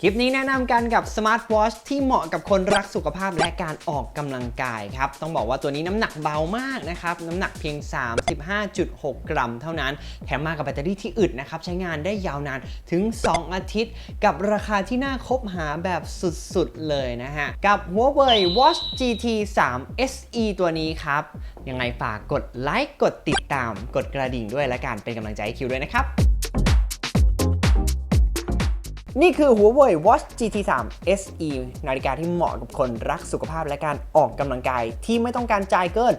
คลิปนี้แนะนำกันกับสมาร์ทวอชที่เหมาะกับคนรักสุขภาพและการออกกำลังกายครับ ต้องบอกว่าตัวนี้น้ำหนักเบามากนะครับ น้ำหนักเพียง 35.6 กรัมเท่านั้น แถมมากับแบตเตอรี่ที่อึดนะครับ ใช้งานได้ยาวนานถึง 2 อาทิตย์ กับราคาที่น่าคบหาแบบสุดๆ เลยนะฮะ กับ Huawei Watch GT 3 SE ตัวนี้ครับ ยังไงฝากกดไลค์กดติดตามกดกระดิ่งด้วยและการเป็นกำลังใจให้คิวด้วยนะครับ นี่คือ Huawei Watch GT 3 SE นาฬิกาที่เหมาะกับคนรักสุขภาพและการออกกำลังกายที่ไม่ต้องการจ่ายเกิน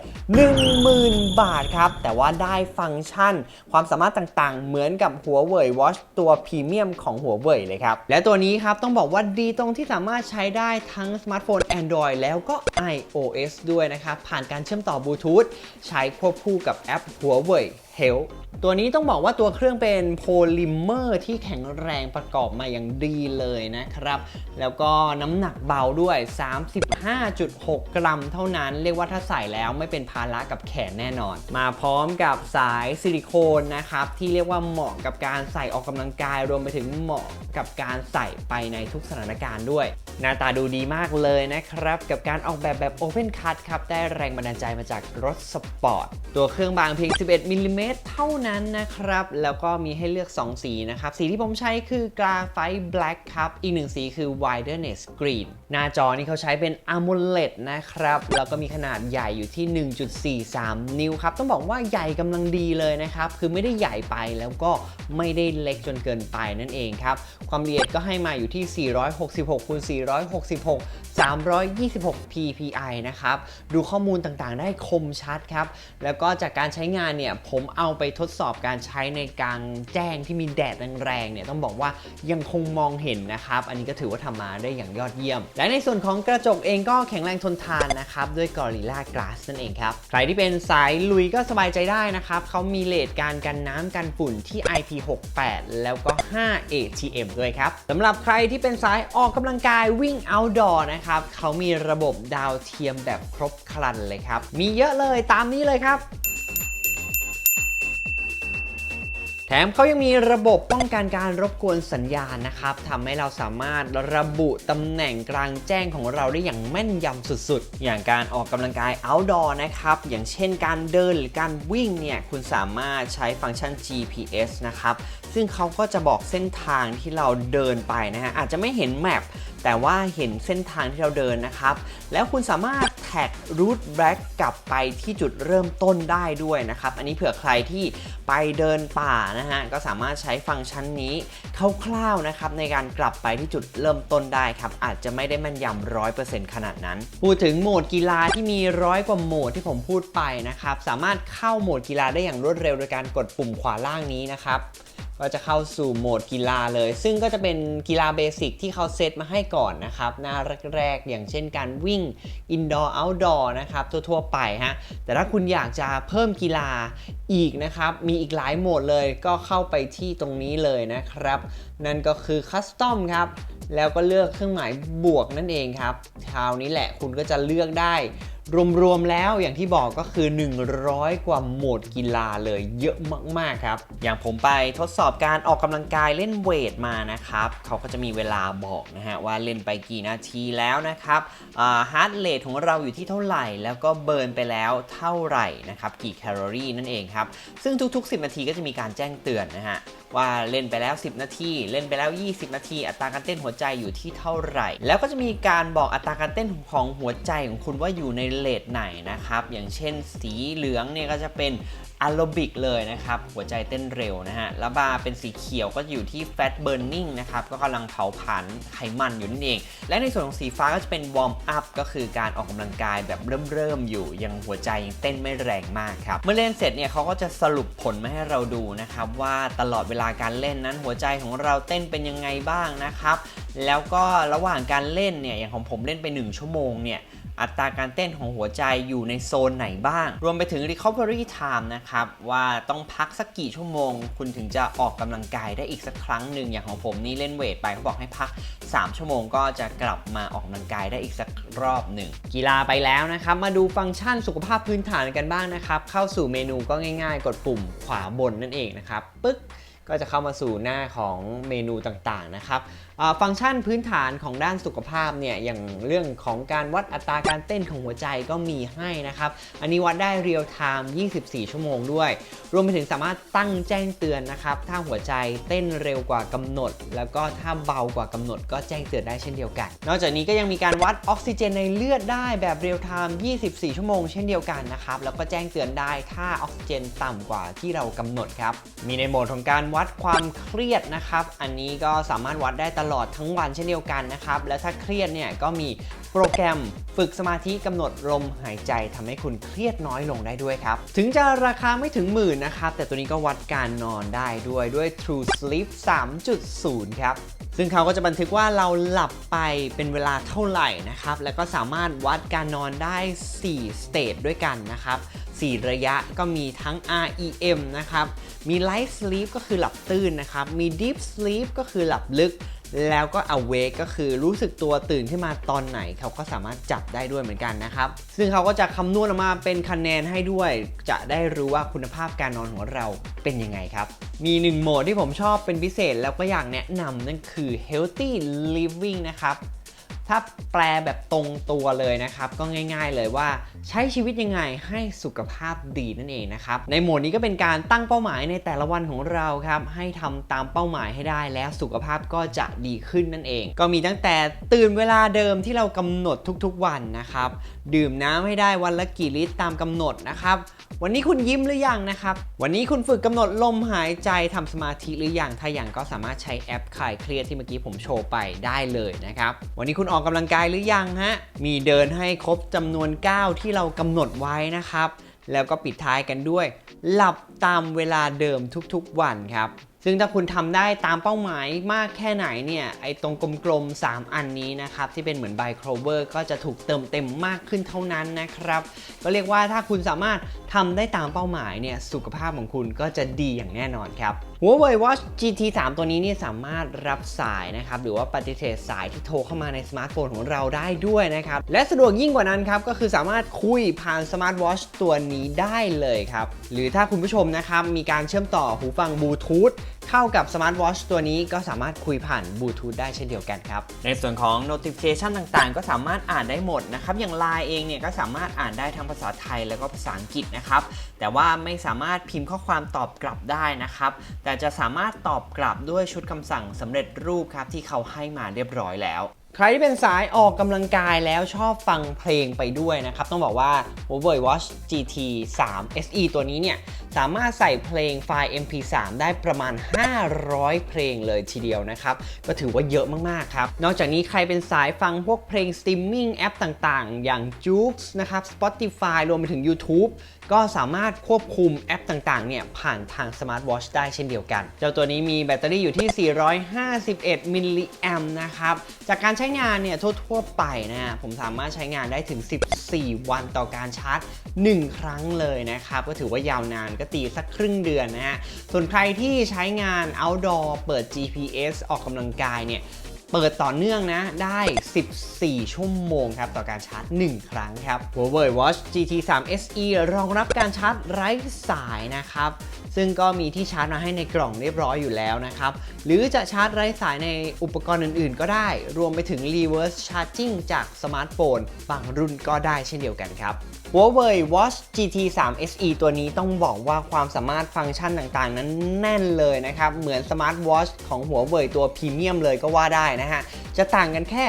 10,000 บาทครับ แต่ว่าได้ฟังก์ชัน ความสามารถต่างๆ เหมือนกับ Huawei Watch ตัวพรีเมียมของ Huawei เลยครับ และตัวนี้ครับต้องบอกว่าดีตรงที่สามารถใช้ได้ทั้งสมาร์ทโฟน Android แล้วก็ iOS ด้วยนะครับ ผ่านการเชื่อมต่อบลูทูธใช้ควบคู่กับแอป Huawei Health ตัวนี้ต้องบอกว่าตัวเครื่องเป็นโพลิเมอร์ที่แข็งแรงประกอบมาอย่างดีเลยนะครับ แล้วก็น้ำหนักเบาด้วย 35.6 กรัมเท่านั้น เรียกว่าถ้าใส่แล้วไม่เป็นภาระกับแขนแน่นอน มาพร้อมกับสายซิลิโคนนะครับ ที่เรียกว่าเหมาะกับการใส่ออกกำลังกาย รวมไปถึงเหมาะกับการใส่ไปในทุกสถานการณ์ด้วย หน้าตาดูดีมากเลยนะครับ กับการออกแบบแบบ Open Cut ครับ ได้แรงบันดาลใจมาจากรถสปอร์ต ตัวเครื่องบางเพียง 11มิลลิเมตรเท่านั้นนะครับ แล้วก็มีให้เลือก 2 สีนะครับ สีที่ผมใช้คือกราไฟ Black ครับ อีกหนึ่งสีคือ Wilderness Green หน้าจอนี่เขาใช้เป็น AMOLED นะครับ แล้วก็มีขนาดใหญ่อยู่ที่ 1.43 นิ้วครับ ต้องบอกว่าใหญ่กำลังดีเลยนะครับ คือไม่ได้ใหญ่ไปแล้วก็ไม่ได้เล็กจนเกินไปนั่นเองครับ ความละเอียดก็ให้มาอยู่ที่ 466คูณ466 326 ppi นะครับ ดูข้อมูลต่างๆ ได้คมชัดครับ แล้วก็จากการใช้งานเนี่ย ผมเอาไปทดสอบการใช้ในกลางแจ้งที่มีแดดแรงๆเนี่ยต้องบอกว่ายังคงมองเห็นนะครับ อันนี้ก็ถือว่าทำมาได้อย่างยอดเยี่ยม และในส่วนของกระจกเองก็แข็งแรงทนทานนะครับด้วย Gorilla Glass นั่นเองครับ ใครที่เป็นสายลุยก็สบายใจได้นะครับเขามีเลทการกันน้ำกันฝุ่นที่ IP68 แล้วก็ 5 ATM ด้วยครับสำหรับใครที่เป็นสายออกกำลังกายวิ่ง outdoor นะครับเขามีระบบดาวเทียมแบบครบครันเลยครับ มีเยอะเลยตามนี้เลยครับ แถมเขายังมีระบบป้องกันการรบกวนสัญญาณนะครับทำให้เราสามารถระบุตำแหน่งกลางแจ้งของเราได้อย่างแม่นยำสุดๆ อย่างการออกกำลังกาย outdoor นะครับ อย่างเช่นการเดินหรือการวิ่งเนี่ยคุณสามารถใช้ฟังก์ชัน GPS นะครับ ซึ่งเขาก็จะบอกเส้นทางที่เราเดินไปนะฮะอาจจะไม่เห็นแมป แต่ว่าเห็นเส้นทางที่เราเดินนะครับ แล้วคุณสามารถแท็กรูทแบ็กกลับไปที่จุดเริ่มต้นได้ด้วยนะครับ อันนี้เผื่อใครที่ไปเดินป่านะฮะ ก็สามารถใช้ฟังก์ชันนี้คร่าวๆนะครับในการกลับไปที่จุดเริ่มต้นได้ครับ อาจจะไม่ได้แม่นยำร้อยเปอร์เซ็นต์ขนาดนั้น พูดถึงโหมดกีฬาที่มีร้อยกว่าโหมดที่ผมพูดไปนะครับ สามารถเข้าโหมดกีฬาได้อย่างรวดเร็วโดยการกดปุ่มขวาล่างนี้นะครับ ก็จะเข้าสู่โหมดกีฬาเลย ซึ่งก็จะเป็นกีฬาเบสิกที่เขาเซตมาให้ก่อนนะครับ หน้าแรกๆ อย่างเช่นการวิ่ง indoor outdoor นะครับ ทั่วๆ ไปฮะ แต่ถ้าคุณอยากจะเพิ่มกีฬาอีกนะครับ มีอีกหลายโหมดเลยก็เข้าไปที่ตรงนี้เลยนะครับ นั่นก็คือคัสตอมครับ แล้วก็เลือกเครื่องหมายบวกนั่นเองครับ คราวนี้แหละคุณก็จะเลือกได้ รวมๆแล้วอย่างที่บอกก็คือ 100 กว่าโหมดกีฬาเลยเยอะมากๆครับ อย่างผมไปทดสอบการออกกำลังกายเล่นเวทมานะครับเขาก็จะมีเวลาบอกนะฮะว่าเล่นไปกี่นาทีแล้วนะครับฮาร์ดเรทของเราอยู่ที่เท่าไหร่ แล้วก็เบิร์นไปแล้วเท่าไหร่นะครับกี่แคลอรี่นั่นเองครับ ซึ่งทุก ๆ 10 นาทีก็จะมีการแจ้งเตือนนะฮะว่าเล่นไปแล้ว 10 นาที เล่นไปแล้ว 20 นาที อัตราการเต้นหัวใจอยู่ที่เท่าไหร่ แล้วก็จะมีการบอกอัตราการเต้นของหัวใจของคุณว่าอยู่ในเลทไหนนะครับ อย่างเช่นสีเหลืองเนี่ยก็จะเป็นอะโรบิกเลยนะครับ หัวใจเต้นเร็วนะฮะ แล้วบาร์เป็นสีเขียวก็อยู่ที่ fat burning นะครับ ก็กำลังเผาผลาญไขมันอยู่นั่นเอง และในส่วนของสีฟ้าก็จะเป็น warm up ก็คือการออกกำลังกายแบบเริ่มๆอยู่ ยังหัวใจยังเต้นไม่แรงมากครับ เมื่อเล่นเสร็จเนี่ยเขาก็จะสรุปผลมาให้เราดูนะครับว่าตลอดเวลาการเล่นนั้นหัวใจของเราเต้นเป็นยังไงบ้างนะครับ แล้วก็ระหว่างการเล่นเนี่ยอย่างของผมเล่นไป 1 ชั่วโมงเนี่ย อัตราการเต้นของหัวใจอยู่ในโซนไหนบ้าง รวมไปถึง recovery time นะครับ ว่าต้องพักสักกี่ชั่วโมง คุณถึงจะออกกำลังกายได้อีกสักครั้งหนึ่งอย่างของผมนี่เล่นเวทไปเขาบอกให้พัก 3 ชั่วโมงก็จะกลับมาออกกำลังกายได้อีกสักรอบหนึ่ง กีฬาไปแล้วนะครับ มาดูฟังก์ชันสุขภาพพื้นฐานกันบ้างนะครับ เข้าสู่เมนูก็ง่าย ๆ กดปุ่มขวาบนนั่นเองนะครับปึ๊กก็จะเข้ามาสู่หน้าของเมนูต่างๆนะครับ ฟังก์ชันพื้นฐานของด้านสุขภาพเนี่ยอย่างเรื่องของการวัดอัตราการเต้นของหัวใจก็มีให้นะครับ อันนี้วัดได้เรียลไทม์24 ชั่วโมงด้วย รวมไปถึงสามารถตั้งแจ้งเตือนนะครับถ้าหัวใจเต้นเร็วกว่ากำหนด แล้วก็ถ้าเบากว่ากำหนดก็แจ้งเตือนได้เช่นเดียวกัน นอกจากนี้ก็ยังมีการวัดออกซิเจนในเลือดได้แบบเรียลไทม์24 ชั่วโมงเช่นเดียวกันนะครับแล้วก็แจ้งเตือนได้ถ้าออกซิเจนต่ำกว่าที่เรากำหนดครับมีในโหมดของการวัดความเครียดนะครับอันนี้ก็สามารถวัดได้ตลลอดทั้งวันเช่นเดียวกันนะครับ และถ้าเครียดเนี่ยก็มีโปรแกรมฝึกสมาธิกำหนดลมหายใจทำให้คุณเครียดน้อยลงได้ด้วยครับ ถึงจะราคาไม่ถึงหมื่นนะครับ แต่ตัวนี้ก็วัดการนอนได้ด้วยด้วย True Sleep 3.0 ครับซึ่งเขาก็จะบันทึกว่าเราหลับไปเป็นเวลาเท่าไหร่นะครับ แล้วก็สามารถวัดการนอนได้ 4 สเตจด้วยกันนะครับ 4 ระยะก็มีทั้ง REM นะครับ มี Light Sleep ก็คือหลับตื่นนะครับ มี Deep Sleep ก็คือหลับลึก แล้วก็ awake ก็คือรู้สึกตัวตื่นขึ้นมาตอนไหนเขาก็สามารถจับได้ด้วยเหมือนกันนะครับ ซึ่งเขาก็จะคำนวณออกมาเป็นคะแนนให้ด้วย จะได้รู้ว่าคุณภาพการนอนของเราเป็นยังไงครับ มีหนึ่งโหมดที่ผมชอบเป็นพิเศษแล้วก็อยากแนะนำนั่นคือ healthy living นะครับ ถ้าแปลแบบตรงตัวเลยนะครับ ก็ง่ายๆเลยว่าใช้ชีวิตยังไงให้สุขภาพดีนั่นเองนะครับ ในโหมดนี้ก็เป็นการตั้งเป้าหมายในแต่ละวันของเราครับ ให้ทำตามเป้าหมายให้ได้แล้วสุขภาพก็จะดีขึ้นนั่นเอง ก็มีตั้งแต่ตื่นเวลาเดิมที่เรากำหนดทุกๆวันนะครับ ดื่มน้ำให้ได้วันละกี่ลิตรตามกำหนดนะครับ วันนี้คุณยิ้มหรือยังนะครับ วันนี้คุณฝึกกำหนดลมหายใจทำสมาธิหรือยังถ้าอย่างก็สามารถใช้แอปคลายเครียดที่เมื่อกี้ผมโชว์ไปได้เลยนะครับ วันนี้คุณออกอกกำลังกายหรือยังฮะ มีเดินให้ครบจำนวนก้าวที่เรากำหนดไว้นะครับ แล้วก็ปิดท้ายกันด้วย หลับตามเวลาเดิมทุกๆวันครับ ซึ่งถ้าคุณทำได้ตามเป้าหมายมากแค่ไหนเนี่ยไอ้ตรงกลมๆ 3 อันนี้นะครับ ที่เป็นเหมือนไบโครเวอร์ก็จะถูกเติมเต็มมากขึ้นเท่านั้นนะครับ ก็เรียกว่าถ้าคุณสามารถทำได้ตามเป้าหมายเนี่ยสุขภาพของคุณก็จะดีอย่างแน่นอนครับ Huawei Watch GT 3 ตัวนี้นี่สามารถรับสายนะครับหรือว่าปฏิเสธสายที่โทรเข้ามาในสมาร์ทโฟนของเราได้ด้วยนะครับ และสะดวกยิ่งกว่านั้นครับ ก็คือสามารถคุยผ่านสมาร์ทวอชตัวนี้ได้เลยครับ หรือถ้าคุณผู้ชมนะครับ มีการเชื่อมต่อหูฟังบลูทูธ เข้ากับสมาร์ทวอชตัวนี้ก็สามารถคุยผ่านบลูทูธได้เช่นเดียวกันครับ ในส่วนของ notification ต่างๆ ก็สามารถอ่านได้หมดนะครับ อย่าง Line เองเนี่ยก็สามารถอ่านได้ทั้งภาษาไทยแล้วก็ภาษาอังกฤษนะครับ แต่ว่าไม่สามารถพิมพ์ข้อความตอบกลับได้นะครับ แต่จะสามารถตอบกลับด้วยชุดคำสั่งสำเร็จรูปครับที่เขาให้มาเรียบร้อยแล้ว ใครที่เป็นสายออกกำลังกายแล้วชอบฟังเพลงไปด้วยนะครับ ต้องบอกว่า Huawei Watch GT 3 SE ตัวนี้เนี่ย สามารถใส่เพลงไฟล์ MP3 ได้ประมาณ 500 เพลงเลยทีเดียวนะครับ ก็ถือว่าเยอะมาก ๆ ครับ นอกจากนี้ใครเป็นสายฟังพวกเพลงสตรีมมิ่งแอปต่างๆ อย่าง j o o x นะครับ Spotify รวมไปถึง YouTube ก็สามารถควบคุมแอปต่างๆ เนี่ย ผ่านทางสมาร์ทวอชได้เช่นเดียวกัน เจ้าตัวนี้มีแบตเตอรี่อยู่ที่ 451 มิลลิแอมนะครับ จากการใช้งานเนี่ย ทั่วๆ ไปนะ ผมสามารถใช้งานได้ถึง 14 วันต่อการชาร์จ 1 ครั้งเลยนะครับ ก็ถือว่ายาวนานก็ตีสักครึ่งเดือนนะฮะ ส่วนใครที่ใช้งาน outdoor เปิด GPS ออกกำลังกายเนี่ย เปิดต่อเนื่องนะได้ 14 ชั่วโมงครับ ต่อการชาร์จ 1 ครั้งครับ Huawei Watch GT 3 SE รองรับการชาร์จไร้สายนะครับ ซึ่งก็มีที่ชาร์จมาให้ในกล่องเรียบร้อยอยู่แล้วนะครับ หรือจะชาร์จไร้สายในอุปกรณ์อื่นๆ ก็ได้ รวมไปถึง reverse charging จากสมาร์ทโฟน บางรุ่นก็ได้เช่นเดียวกันครับ Huawei Watch GT 3 SE ตัวนี้ต้องบอกว่าความสามารถฟังก์ชันต่างๆ นั้นแน่นเลยนะครับ เหมือนสมาร์ทวอชของ Huawei ตัวพรีเมียมเลยก็ว่าได้นะฮะ จะต่างกันแค่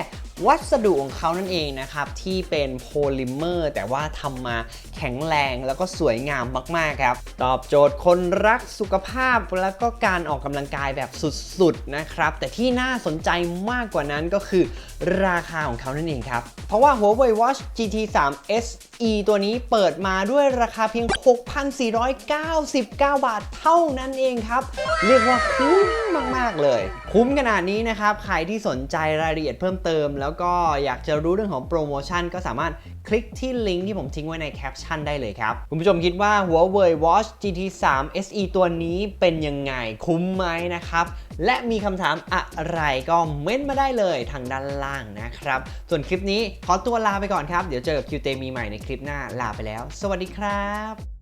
วัสดุของเขานั่นเองนะครับ ที่เป็นโพลิเมอร์ แต่ว่าทำมาแข็งแรงแล้วก็สวยงามมากๆครับ ตอบโจทย์คนรักสุขภาพแล้วก็การออกกำลังกายแบบสุดๆนะครับ แต่ที่น่าสนใจมากกว่านั้นก็คือราคาของเขานั่นเองครับ เพราะว่า Huawei Watch GT 3 SE ตัวนี้เปิดมาด้วยราคาเพียง 6,499 บาทเท่านั้นเองครับ เรียกว่าคุ้มมากๆเลย คุ้มขนาดนี้นะครับ ใครที่สนใจรายละเอียดเพิ่มเติมแล้วแล้วก็อยากจะรู้เรื่องของโปรโมชั่นก็สามารถคลิกที่ลิงก์ที่ผมทิ้งไว้ในแคปชั่นได้เลยครับ คุณผู้ชมคิดว่า Huawei Watch GT 3 SE ตัวนี้เป็นยังไงคุ้มไหมนะครับ และมีคำถามอะไรก็เม้นมาได้เลยทางด้านล่างนะครับ ส่วนคลิปนี้ขอตัวลาไปก่อนครับ เดี๋ยวเจอกับคิวเตมีใหม่ในคลิปหน้าลาไปแล้ว สวัสดีครับ